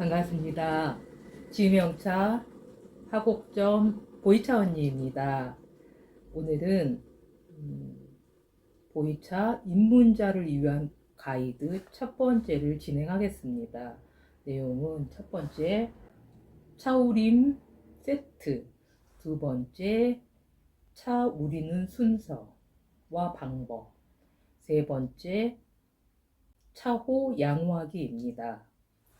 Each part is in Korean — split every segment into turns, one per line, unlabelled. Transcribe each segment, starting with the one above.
반갑습니다. 지명차 하곡점 보이차 언니입니다. 오늘은 음, 보이차 입문자를 위한 가이드 첫 번째를 진행하겠습니다. 내용은 첫 번째 차우림 세트, 두 번째 차 우리는 순서와 방법, 세 번째 차호 양호하기입니다.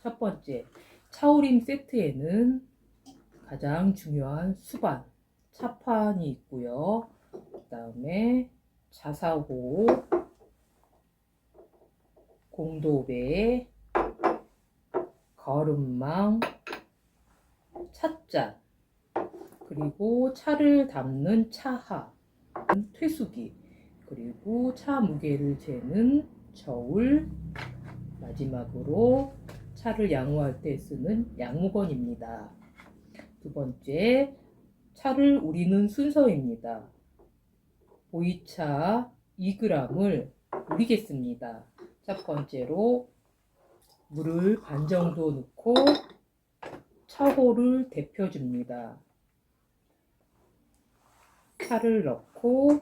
첫 번째, 차오림 세트에는 가장 중요한 수반, 차판이 있고요. 그 다음에 자사고, 공도배, 거름망, 찻잔, 그리고 차를 담는 차하, 퇴수기, 그리고 차 무게를 재는 저울, 마지막으로 차를 양호할 때 쓰는 양호건입니다. 두 번째, 차를 우리는 순서입니다. 보이차 2g을 우리겠습니다. 첫 번째로 물을 반 정도 넣고 차호를 데펴줍니다. 차를 넣고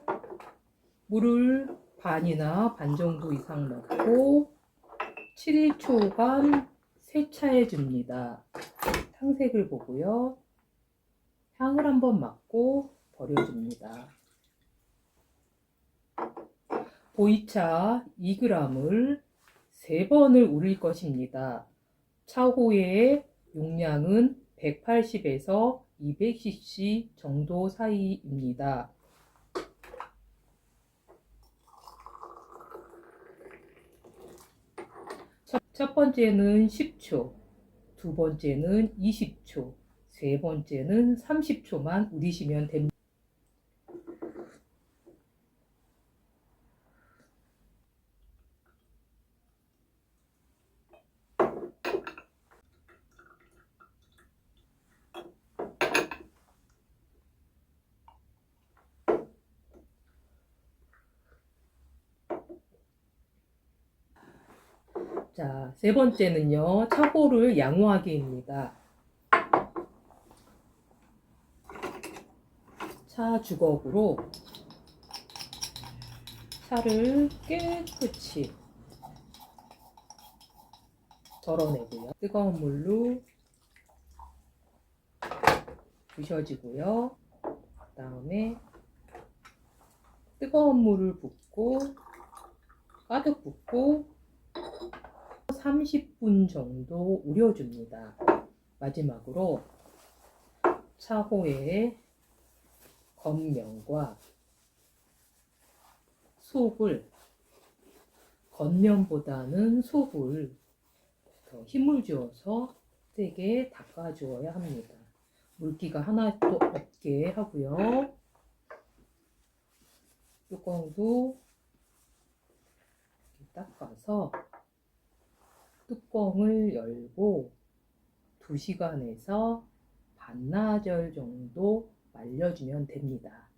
물을 반이나 반 정도 이상 넣고 7초간 세차해 줍니다. 탕색을 보고요. 향을 한번 맡고 버려줍니다. 보이차 2g을 3번을 우릴 것입니다. 차호의 용량은 180에서 200cc 정도 사이입니다. 첫, 첫 번째는 10초, 두 번째는 20초, 세 번째는 30초만 우리시면 됩니다. 자, 세 번째는요, 차고를 양호하기입니다. 차 주걱으로 차를 깨끗이 덜어내고요. 뜨거운 물로 부셔지고요. 그 다음에 뜨거운 물을 붓고 가득 붓고 30분 정도 우려줍니다. 마지막으로 차호의 겉면과 속을 겉면보다는 속을 더 힘을 주어서 세게 닦아 주어야 합니다. 물기가 하나도 없게 하고요. 뚜껑도 닦아서 뚜껑을 열고 2시간에서 반나절 정도 말려주면 됩니다.